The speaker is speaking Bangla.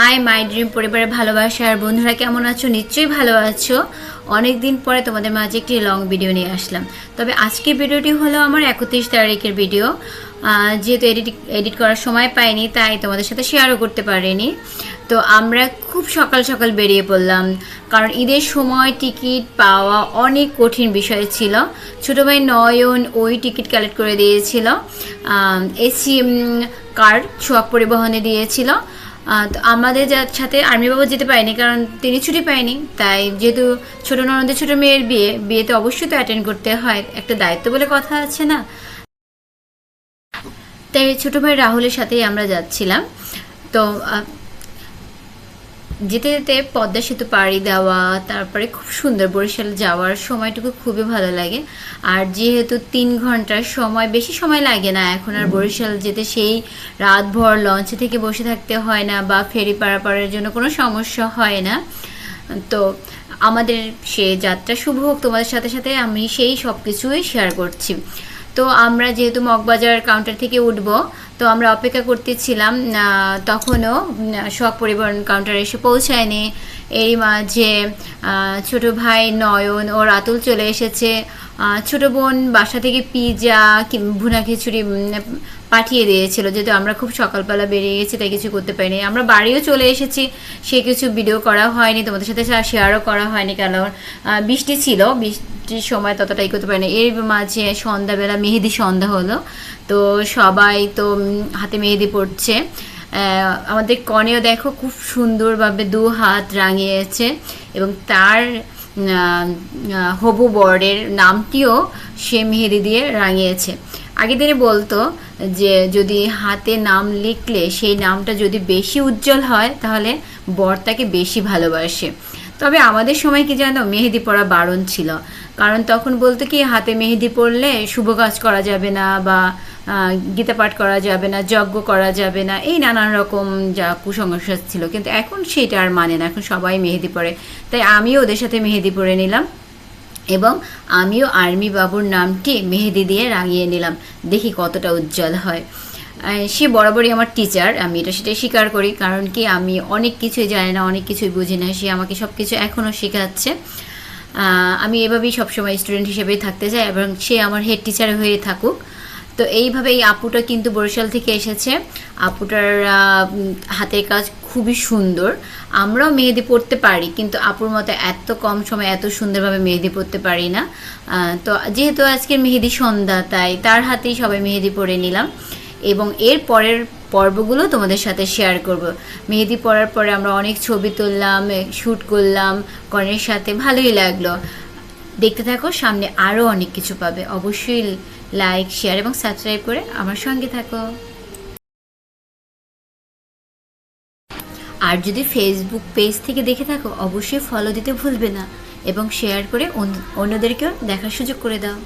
হাই, মাই ড্রিম, পরিবারের ভালোবাসা। আর বন্ধুরা, কেমন আছো? নিশ্চয়ই ভালো আছো। অনেক দিন পরে তোমাদের মাঝে একটি লং ভিডিও নিয়ে আসলাম। তবে আজকের ভিডিওটি হলো আমার একত্রিশ তারিখের ভিডিও যেহেতু এডিট এডিট করার সময় পাইনি, তাই তোমাদের সাথে শেয়ারও করতে পারিনি। তো আমরা খুব সকাল সকাল বেরিয়ে পড়লাম। কারণ ঈদের সময় টিকিট পাওয়া অনেক কঠিন বিষয় ছিল। ছোটো ভাই নয়ন ওই টিকিট কালেক্ট করে দিয়েছিল। এসি কার্ড ছোঁয়া পরিবহনে দিয়েছিল। আমাদের যার সাথে আর্মি বাবা যেতে পারেনি, কারণ তিনি ছুটি পায়নি। তাই যেহেতু ছোটো ননদের ছোটো মেয়ের বিয়ে, বিয়েতে অবশ্যই তো অ্যাটেন্ড করতে হয়। একটা দায়িত্ব বলে কথা আছে না? তাই ছোটো ভাই রাহুলের সাথেই আমরা যাচ্ছিলাম। তো যেতে যেতে পদ্মা সেতু পাড়ি দেওয়া, তারপরে খুব সুন্দর বরিশাল যাওয়ার সময়টুকু খুবই ভালো লাগে। আর যেহেতু তিন ঘণ্টার সময়, বেশি সময় লাগে না এখন আর বরিশাল যেতে, সেই রাতভর লঞ্চে থেকে বসে থাকতে হয় না বা ফেরি পারাপারের জন্য কোনো সমস্যা হয় না। তো আমাদের সে যাত্রা শুভ হোক তোমাদের সাথে সাথে আমি সেই সব কিছুই শেয়ার করছি। তো আমরা যেহেতু মগবাজার কাউন্টার থেকে উঠবো, তো আমরা অপেক্ষা করতেছিলাম তখনও শখ পরিবহন কাউন্টারে এসে পৌঁছায়নি। এই মাঝে ছোট ভাই নয়ন ও রাতুল চলে এসেছে। ছোট বোন বাসা থেকে পিজা ভুনা খিচুড়ি পাঠিয়ে দিয়েছিল। যেহেতু আমরা খুব সকালবেলা বেরিয়ে গেছি, তাই কিছু করতে পারিনি। আমরা বাড়িও চলে এসেছি, সে কিছু ভিডিও করা হয়নি, তোমাদের সাথে শেয়ারও করা হয়নি, কারণ বৃষ্টি ছিল। বৃষ্টির সময় ততটাই করতে পারিনি। এর মাঝে সন্ধ্যাবেলা মেহেদি সন্ধ্যা হলো, তো সবাই তো হাতে মেহেদি পড়ছে। আমাদের কনেও দেখো খুব সুন্দরভাবে দু হাত রাঙিয়েছে এবং তার হবু বরের নামটিও সে মেহেদি দিয়ে রাঙিয়েছে। আগে দিনে বলতো যে যদি হাতে নাম লিখলে সেই নামটা যদি বেশি উজ্জ্বল হয়, তাহলে বর তাকে বেশি ভালোবাসে। তবে আমাদের সময় কি জানো, মেহেদি পরা বারণ ছিল। কারণ তখন বলতো কি, হাতে মেহেদি পরলে শুভ কাজ করা যাবে না বা গীতা পাঠ করা যাবে না, যজ্ঞ করা যাবে না, এই নানান রকম যা কুসংস্কার ছিল। কিন্তু এখন সেটা আর মানে না, এখন সবাই মেহেদি পরে। তাই আমিও ওদের সাথে মেহেদি পরে নিলাম এবং আমিও আর্মি বাবুর নামটি মেহেদি দিয়ে রাঙিয়ে নিলাম। দেখি কতটা উজ্জ্বল হয়। সে বরাবরই আমার টিচার আমি এটা সেটাই স্বীকার করি। কারণ কি, আমি অনেক কিছুই জানি না, অনেক কিছুই বুঝি না, সে আমাকে সব কিছু এখনও শেখাচ্ছে। আমি এভাবেই সবসময় স্টুডেন্ট হিসেবেই থাকতে চাই এবং সে আমার হেড টিচার হয়ে থাকুক। তো এইভাবে এই আপুটা কিন্তু বরিশাল থেকে এসেছে। আপুটার হাতের কাজ খুবই সুন্দর। আমরাও মেহেদি পড়তে পারি, কিন্তু আপুর মতো এত কম সময় এত সুন্দরভাবে মেহেদি পড়তে পারি না। তো যেহেতু আজকের মেহেদি সন্ধ্যা, তাই তার হাতেই সবাই মেহেদি পরে নিলাম। এবং এর পরের পর্বগুলো তোমাদের সাথে শেয়ার করব। মেহেদি পরার পরে আমরা অনেক ছবি তুললাম শ্যুট করলাম কনের সাথে, ভালোই লাগল। দেখতে থাকো, সামনে আরও অনেক কিছু পাবে। অবশ্যই লাইক শেয়ার এবং সাবস্ক্রাইব করে আমার সঙ্গে থাকো। আর যদি ফেসবুক পেজ থেকে দেখে থাকো, অবশ্যই ফলো দিতে ভুলবে না এবং শেয়ার করে অন্য- অন্যদেরকেও দেখার সুযোগ করে দাও।